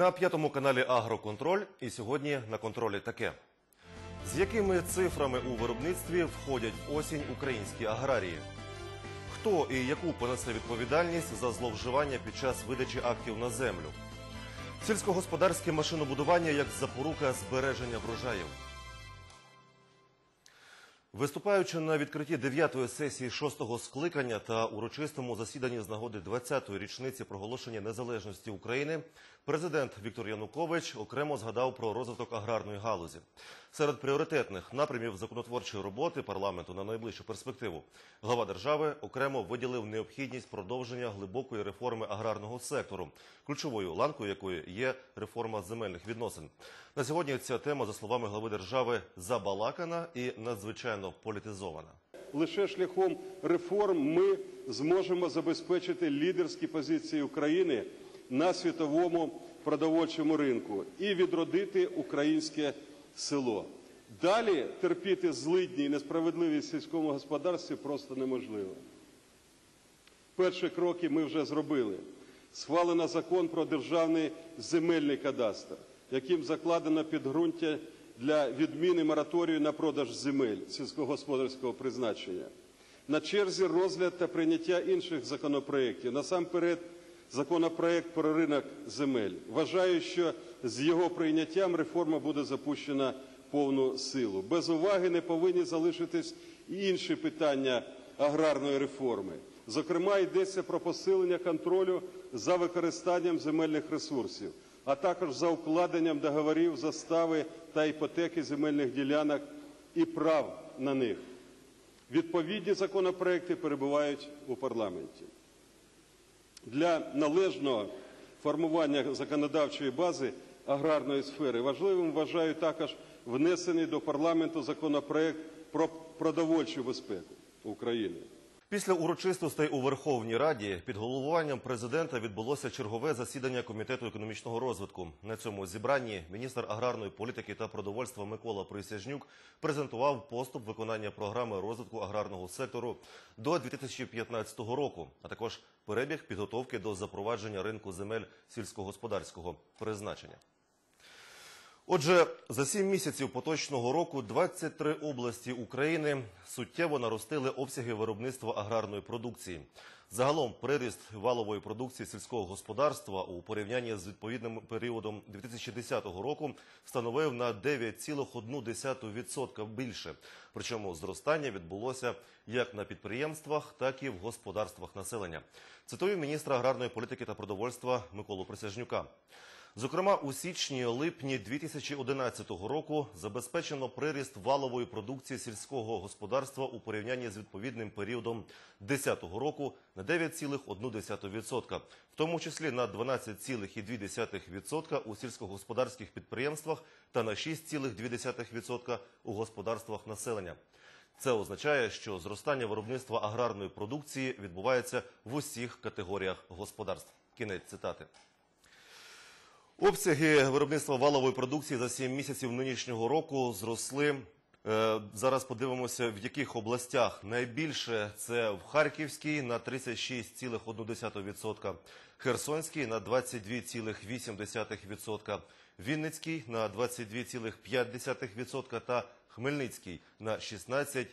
На п'ятому каналі Агроконтроль і сьогодні на контролі таке. З якими цифрами у виробництві входять в осінь українські аграрії? Хто і яку понесе відповідальність за зловживання під час видачі актів на землю? Сільськогосподарське машинобудування як запорука збереження врожаїв. Виступаючи на відкритті 9-ї сесії 6-го скликання та урочистому засіданні з нагоди 20-ї річниці проголошення незалежності України, президент Віктор Янукович окремо згадав про розвиток аграрної галузі. Серед пріоритетних напрямів законотворчої роботи парламенту на найближчу перспективу глава держави окремо виділив необхідність продовження глибокої реформи аграрного сектору, ключовою ланкою якої є реформа земельних відносин. На сьогодні ця тема, за словами глави держави, забалакана і надзвичайно політизована. Лише шляхом реформ ми зможемо забезпечити лідерські позиції України на світовому продовольчому ринку і відродити українське село. Далі терпіти злидні і несправедливість в сільському господарстві просто неможливо. Перші кроки ми вже зробили. Схвалено закон про державний земельний кадастр, яким закладено підґрунтя для відміни мораторію на продаж земель сільськогосподарського призначення. На черзі розгляд та прийняття інших законопроєктів. Насамперед, законопроєкт про ринок земель. Вважаю, що з його прийняттям реформа буде запущена повну силу. Без уваги не повинні залишитись і інші питання аграрної реформи. Зокрема, йдеться про посилення контролю за використанням земельних ресурсів, а також за укладенням договорів, застави та іпотеки земельних ділянок і прав на них. Відповідні законопроекти перебувають у парламенті. Для належного формування законодавчої бази аграрної сфери важливим вважаю також внесений до парламенту законопроект про продовольчу безпеку України. Після урочистостей у Верховній Раді під головуванням президента відбулося чергове засідання комітету економічного розвитку. На цьому зібранні міністр аграрної політики та продовольства Микола Присяжнюк презентував поступ виконання програми розвитку аграрного сектору до 2015 року, а також перебіг підготовки до запровадження ринку земель сільськогосподарського призначення. Отже, за сім місяців поточного року 23 області України суттєво наростили обсяги виробництва аграрної продукції. Загалом приріст валової продукції сільського господарства у порівнянні з відповідним періодом 2010 року становив на 9,1% більше. Причому зростання відбулося як на підприємствах, так і в господарствах населення. Цитую міністра аграрної політики та продовольства Миколу Присяжнюка. Зокрема, у січні-липні 2011 року забезпечено приріст валової продукції сільського господарства у порівнянні з відповідним періодом 2010 року на 9,1%, в тому числі на 12,2% у сільськогосподарських підприємствах та на 6,2% у господарствах населення. Це означає, що зростання виробництва аграрної продукції відбувається в усіх категоріях господарств. Кінець цитати. Обсяги виробництва валової продукції за 7 місяців нинішнього року зросли. Е, Зараз подивимося, в яких областях найбільше це в Харківській на 36,1%, Херсонській на 22,8%, Вінницькій на 22,5% та Хмельницький на 16%.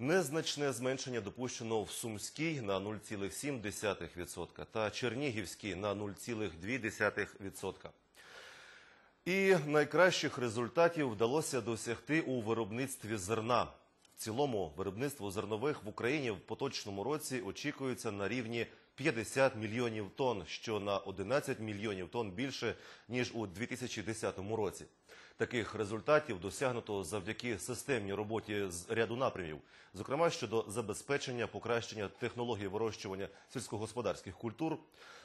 Незначне зменшення допущено в Сумській на 0,7% та Чернігівській на 0,2%. І найкращих результатів вдалося досягти у виробництві зерна. В цілому виробництво зернових в Україні в поточному році очікується на рівні 50 мільйонів тонн, що на 11 мільйонів тонн більше ніж у 2010 році. Таких результатів досягнуто завдяки системній роботі з ряду напрямів, зокрема щодо забезпечення покращення технологій вирощування сільськогосподарських культур,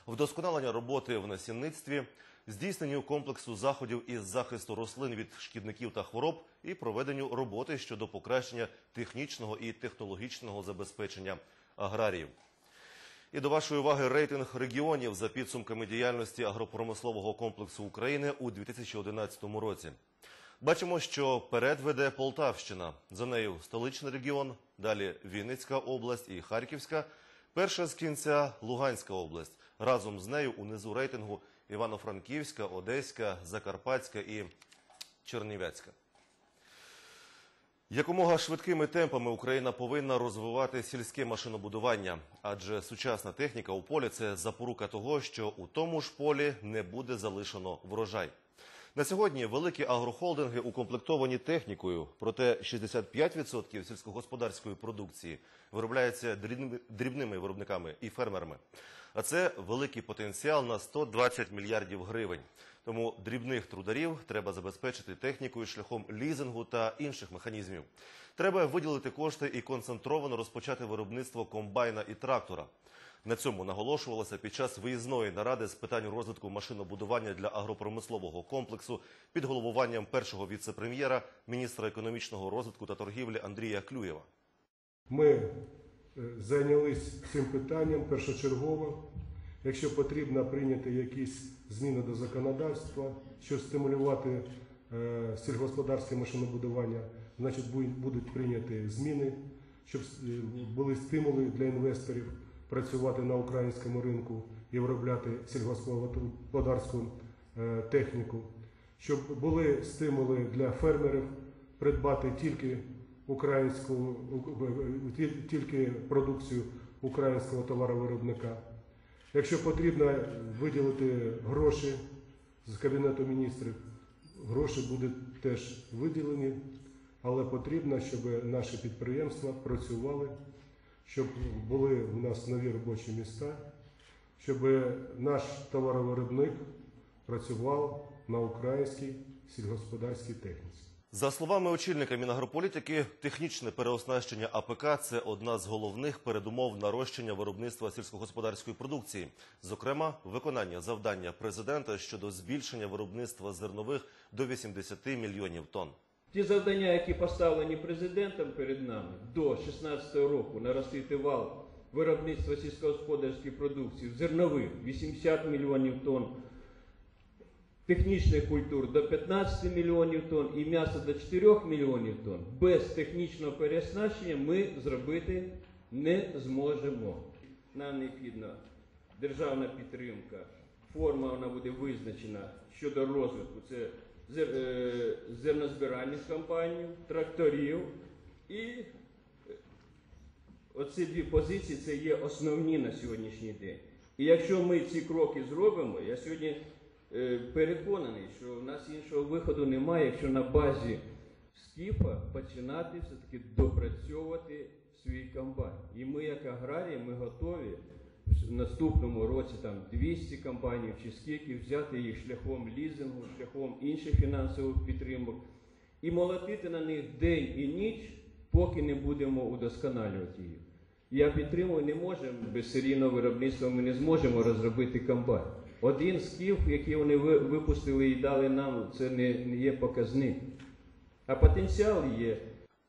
вдосконалення роботи в насінництві, здійсненню комплексу заходів із захисту рослин від шкідників та хвороб і проведенню роботи щодо покращення технічного і технологічного забезпечення аграріїв. І до вашої уваги рейтинг регіонів за підсумками діяльності агропромислового комплексу України у 2011 році. Бачимо, що перед веде Полтавщина. За нею столичний регіон, далі Вінницька область і Харківська. Перша з кінця Луганська область. Разом з нею унизу рейтингу Івано-Франківська, Одеська, Закарпатська і Чернівецька. Якомога швидкими темпами Україна повинна розвивати сільське машинобудування, адже сучасна техніка у полі це запорука того, що у тому ж полі не буде залишено врожай. На сьогодні великі агрохолдинги укомплектовані технікою, проте 65% сільськогосподарської продукції виробляється дрібними- виробниками і фермерами. А це великий потенціал на 120 мільярдів гривень. Тому дрібних трударів треба забезпечити технікою шляхом лізингу та інших механізмів. Треба виділити кошти і концентровано розпочати виробництво комбайна і трактора. На цьому наголошувалося під час виїзної наради з питань розвитку машинобудування для агропромислового комплексу під головуванням першого віце-прем'єра, міністра економічного розвитку та торгівлі Андрія Клюєва. Ми е, зайнялись цим питанням першочергово. Якщо потрібно прийняти якісь зміни до законодавства, щоб стимулювати е, сільськогосподарське машинобудування, значить будуть прийняті зміни, щоб е, були стимули для інвесторів працювати на українському ринку і виробляти сільськогосподарську е, техніку, щоб були стимули для фермерів придбати тільки українську тільки продукцію українського товаровиробника. Якщо потрібно виділити гроші з Кабінету міністрів, гроші будуть теж виділені, але потрібно, щоб наші підприємства працювали, щоб були в нас нові робочі місця, щоб наш товаровиробник працював на українській сільгосподарській техніці. За словами очільника Мінагрополітики, технічне переоснащення АПК це одна з головних передумов нарощення виробництва сільськогосподарської продукції, зокрема, виконання завдання президента щодо збільшення виробництва зернових до 80 мільйонів тонн. Ті завдання, які поставлені президентом перед нами до 2016 року наростити вал виробництва сільськогосподарської продукції зернових 80 мільйонів тонн, технічних культур до 15 мільйонів тонн і м'яса до 4 мільйонів тонн, без технічного переоснащення ми зробити не зможемо. Нам необхідна державна підтримка, форма вона буде визначена щодо розвитку. Це зернозбиральних компаній, тракторів і е, оці дві позиції це є основні на сьогоднішній день. І якщо ми ці кроки зробимо, я сьогодні е, переконаний, що в нас іншого виходу немає, якщо на базі скіфа починати все-таки допрацьовувати свій комбайн. І ми, як аграрії, ми готові в наступному році там 200 компаній чи скільки взяти їх шляхом лізингу, шляхом інших фінансових підтримок і молотити на них день і ніч, поки не будемо удосконалювати їх. Я підтримую, не можемо без серійного виробництва ми не зможемо розробити комбайн. Один з скіф, який вони випустили і дали нам, це не є показник. А потенціал є.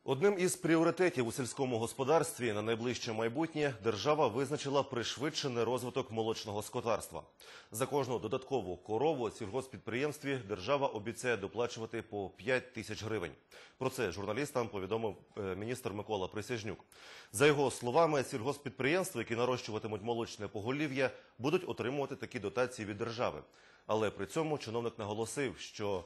Одним із пріоритетів у сільському господарстві на найближче майбутнє держава визначила пришвидшений розвиток молочного скотарства. За кожну додаткову корову сільгоспідприємстві держава обіцяє доплачувати по 5 тисяч гривень. Про це журналістам повідомив е, міністр Микола Присяжнюк. За його словами, сільгоспідприємства, які нарощуватимуть молочне поголів'я, будуть отримувати такі дотації від держави. Але при цьому чиновник наголосив, що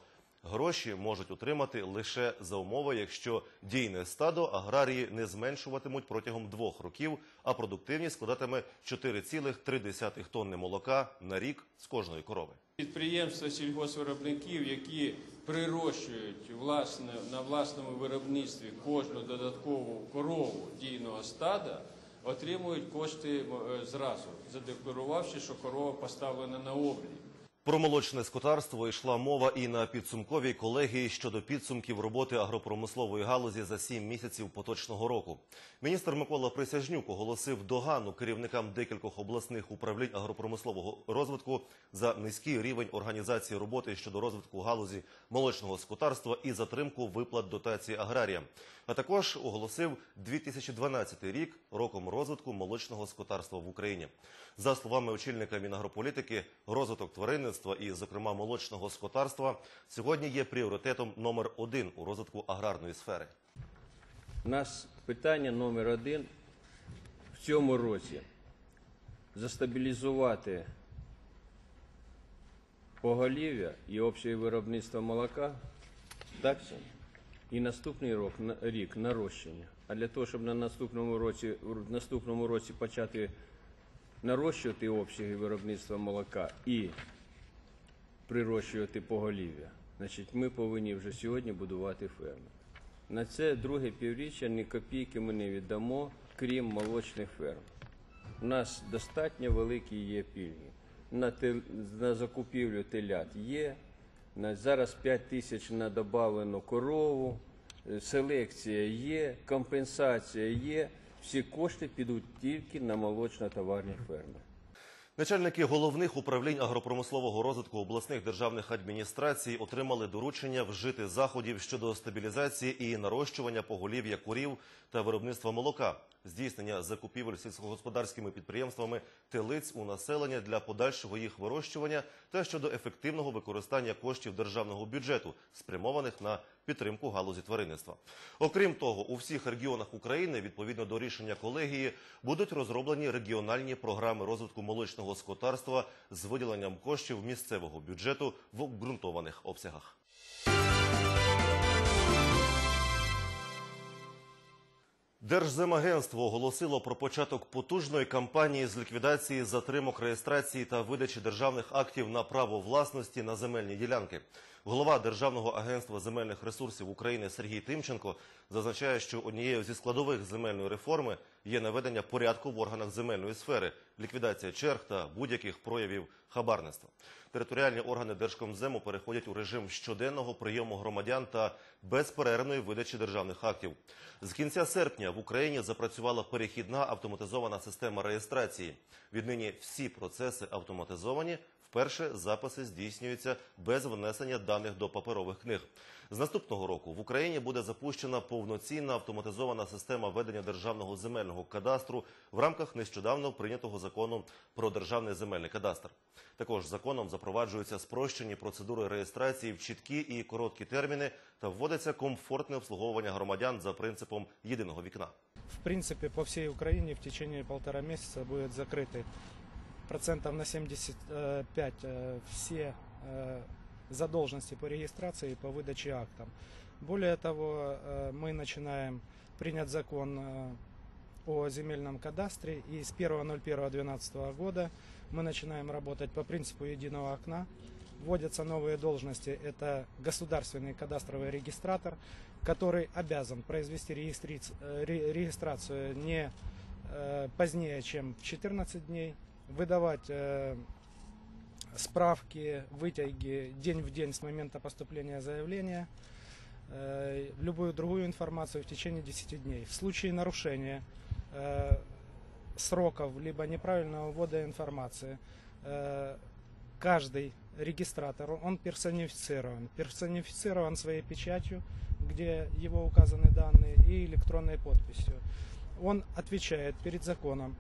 Гроші можуть отримати лише за умови, якщо дійне стадо аграрії не зменшуватимуть протягом двох років, а продуктивність складатиме 4,3 тонни молока на рік з кожної корови. Підприємства сільгоспвиробників, які прирощують власне, на власному виробництві кожну додаткову корову дійного стада, отримують кошти е, зразу, задекларувавши, що корова поставлена на облік. Про молочне скотарство йшла мова і на підсумковій колегії щодо підсумків роботи агропромислової галузі за сім місяців поточного року. Міністр Микола Присяжнюк оголосив догану керівникам декількох обласних управлінь агропромислового розвитку за низький рівень організації роботи щодо розвитку галузі молочного скотарства і затримку виплат дотації аграріям. А також оголосив 2012 рік роком розвитку молочного скотарства в Україні. За словами очільника Мінагрополітики, розвиток тваринництва і, зокрема, молочного скотарства сьогодні є пріоритетом номер один у розвитку аграрної сфери. У нас питання номер один в цьому році застабілізувати поголів'я і обсяги виробництва молока, так. І наступний рік, рік нарощення. А для того, щоб на наступному році, в наступному році почати нарощувати обсяги виробництва молока і прирощувати поголів'я, значить, ми повинні вже сьогодні будувати ферми. На це друге півріччя ні копійки ми не віддамо, крім молочних ферм. У нас достатньо великі є пільги. На, тел- на закупівлю телят є. На, зараз 5 тисяч на добавлену корову, е, селекція є, компенсація є. Всі кошти підуть тільки на молочно-товарні ферми. Начальники головних управлінь агропромислового розвитку обласних державних адміністрацій отримали доручення вжити заходів щодо стабілізації і нарощування поголів'я курів та виробництва молока, здійснення закупівель сільськогосподарськими підприємствами телиць у населення для подальшого їх вирощування та щодо ефективного використання коштів державного бюджету, спрямованих на підтримку галузі тваринництва. Окрім того, у всіх регіонах України, відповідно до рішення колегії, будуть розроблені регіональні програми розвитку молочного скотарства з виділенням коштів місцевого бюджету в обґрунтованих обсягах. Держземагентство оголосило про початок потужної кампанії з ліквідації затримок реєстрації та видачі державних актів на право власності на земельні ділянки. Голова Державного агентства земельних ресурсів України Сергій Тимченко зазначає, що однією зі складових земельної реформи є наведення порядку в органах земельної сфери, ліквідація черг та будь-яких проявів хабарництва. Територіальні органи Держкомзему переходять у режим щоденного прийому громадян та безперервної видачі державних актів. З кінця серпня в Україні запрацювала перехідна автоматизована система реєстрації. Віднині всі процеси автоматизовані. Вперше записи здійснюються без внесення даних до паперових книг. З наступного року в Україні буде запущена повноцінна автоматизована система ведення державного земельного кадастру в рамках нещодавно прийнятого закону про державний земельний кадастр. Також законом запроваджуються спрощені процедури реєстрації в чіткі і короткі терміни та вводиться комфортне обслуговування громадян за принципом єдиного вікна. В принципе, по всей Украине в течение полтора месяца будет закрыты процентов на 75 э, все э, задолженности по регистрации и по выдаче актам. Более того, э, мы начинаем принять закон о земельном кадастре, и с 1.01.2012 года мы начинаем работать по принципу единого окна. Вводятся новые должности. Это государственный кадастровый регистратор, который обязан произвести регистрацию не позднее, чем в 14 дней, выдавать э, справки, вытяги день в день с момента поступления заявления, э, любую другую информацию в течение 10 дней. В случае нарушения э, сроков либо неправильного ввода информации, каждый регистратор, он персонифицирован. Персонифицирован своей печатью, где его указаны данные, и электронной подписью. Он отвечает перед законом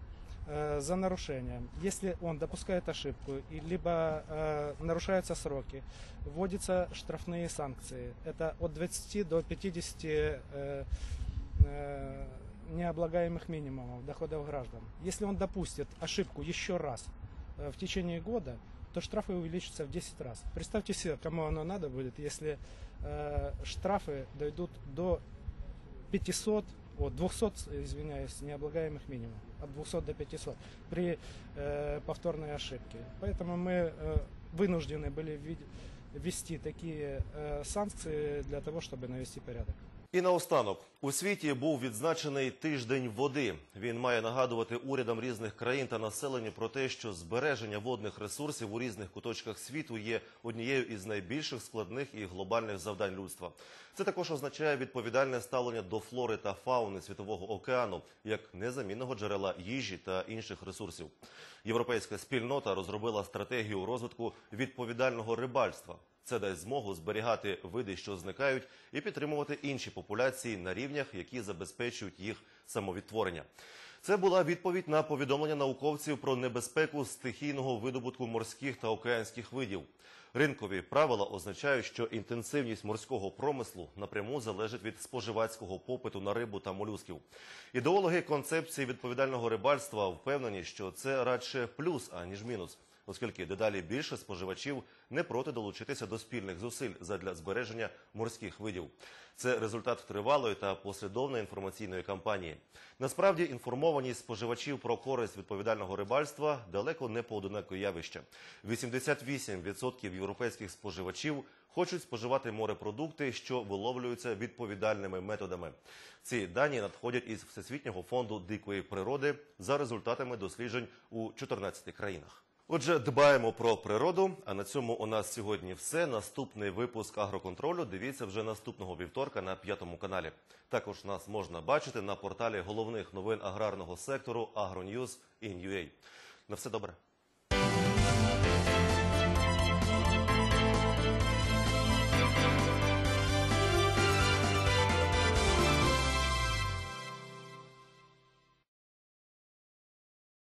за нарушение. Если он допускает ошибку, либо э, нарушаются сроки, вводятся штрафные санкции. Это от 20 до 50 э, э, необлагаемых минимумов доходов граждан. Если он допустит ошибку еще раз э, в течение года, то штрафы увеличатся в 10 раз. Представьте себе, кому оно надо будет, если э, штрафы дойдут до 500, о, 200, извиняюсь, необлагаемых минимумов, от 200 до 500 при э, повторной ошибке. Поэтому мы э, вынуждены были введ- ввести такие э, санкции для того, чтобы навести порядок. І наостанок у світі був відзначений тиждень води. Він має нагадувати урядам різних країн та населенню про те, що збереження водних ресурсів у різних куточках світу є однією із найбільших складних і глобальних завдань людства. Це також означає відповідальне ставлення до флори та фауни світового океану як незамінного джерела їжі та інших ресурсів. Європейська спільнота розробила стратегію розвитку відповідального рибальства. Це дасть змогу зберігати види, що зникають, і підтримувати інші популяції на рівнях, які забезпечують їх самовідтворення. Це була відповідь на повідомлення науковців про небезпеку стихійного видобутку морських та океанських видів. Ринкові правила означають, що інтенсивність морського промислу напряму залежить від споживацького попиту на рибу та молюсків. Ідеологи концепції відповідального рибальства впевнені, що це радше плюс аніж мінус. Оскільки дедалі більше споживачів не проти долучитися до спільних зусиль задля збереження морських видів. Це результат тривалої та послідовної інформаційної кампанії. Насправді інформованість споживачів про користь відповідального рибальства далеко не поодиноке явище. 88% європейських споживачів хочуть споживати морепродукти, що виловлюються відповідальними методами. Ці дані надходять із Всесвітнього фонду дикої природи за результатами досліджень у 14 країнах. Отже, дбаємо про природу. А на цьому у нас сьогодні все. Наступний випуск агроконтролю дивіться вже наступного вівторка на п'ятому каналі. Також нас можна бачити на порталі головних новин аграрного сектору Агроньюз.in.ua. На все добре.